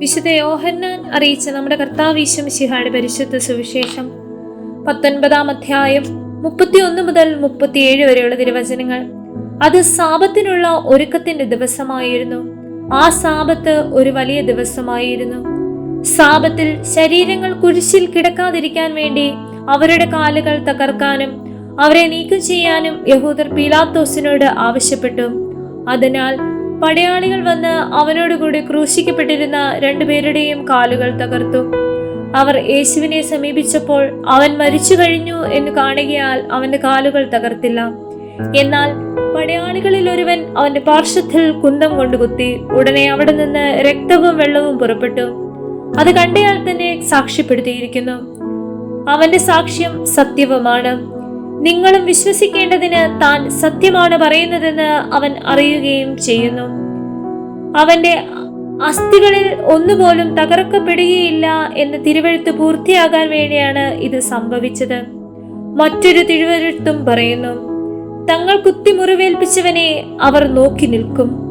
വിശുദ്ധ യോഹന്നാൻ അറിയിച്ച നമ്മുടെ കർത്താവ് ഈശ്വമിശിഹായുടെ പരിശുദ്ധ സുവിശേഷം പത്തൊൻപതാം അധ്യായം മുപ്പത്തിയൊന്ന് മുതൽ മുപ്പത്തിയേഴ് വരെയുള്ള തിരുവചനങ്ങൾ. അത് സാപത്തിനുള്ള ഒരുക്കത്തിന്റെ ദിവസമായിരുന്നു. ആ സാപത്ത് ഒരു വലിയ ദിവസമായിരുന്നു. സാപത്തിൽ ശരീരങ്ങൾ കുരിശിൽ കിടക്കാതിരിക്കാൻ വേണ്ടി അവരുടെ കാലുകൾ തകർക്കാനും അവരെ നീക്കം ചെയ്യാനും യഹൂദർ പീലാത്തോസിനോട് ആവശ്യപ്പെട്ടു. അതിനാൽ പടയാളികൾ വന്ന് അവനോടുകൂടി ക്രൂശിക്കപ്പെട്ടിരുന്ന രണ്ടുപേരുടെയും കാലുകൾ തകർത്തു. അവർ യേശുവിനെ സമീപിച്ചപ്പോൾ അവൻ മരിച്ചു കഴിഞ്ഞു എന്ന് കാണുകയാൽ അവന്റെ കാലുകൾ തകർത്തില്ല. എന്നാൽ പടയാളികളിൽ ഒരുവൻ അവന്റെ പാർശ്വത്തിൽ കുന്തം കൊണ്ടുകുത്തി ഉടനെ അവിടെ നിന്ന് രക്തവും വെള്ളവും പുറപ്പെട്ടു. അത് കണ്ടയാൾ തന്നെ സാക്ഷ്യപ്പെടുത്തിയിരിക്കുന്നു. അവന്റെ സാക്ഷ്യം സത്യവുമാണ്. നിങ്ങളും വിശ്വസിക്കേണ്ടതിന് താൻ സത്യമാണ് പറയുന്നതെന്ന് അവൻ അറിയുകയും ചെയ്യുന്നു. അവന്റെ അസ്ഥികളിൽ ഒന്നുപോലും തകർക്കപ്പെടുകയില്ല എന്ന് തിരുവഴുത്ത് പൂർത്തിയാകാൻ വേണ്ടിയാണ് ഇത് സംഭവിച്ചത്. മറ്റൊരു തിരുവഴുത്തും പറയുന്നു തങ്ങൾ കുത്തി മുറിവേൽപ്പിച്ചവനെ അവർ നോക്കി നിൽക്കും.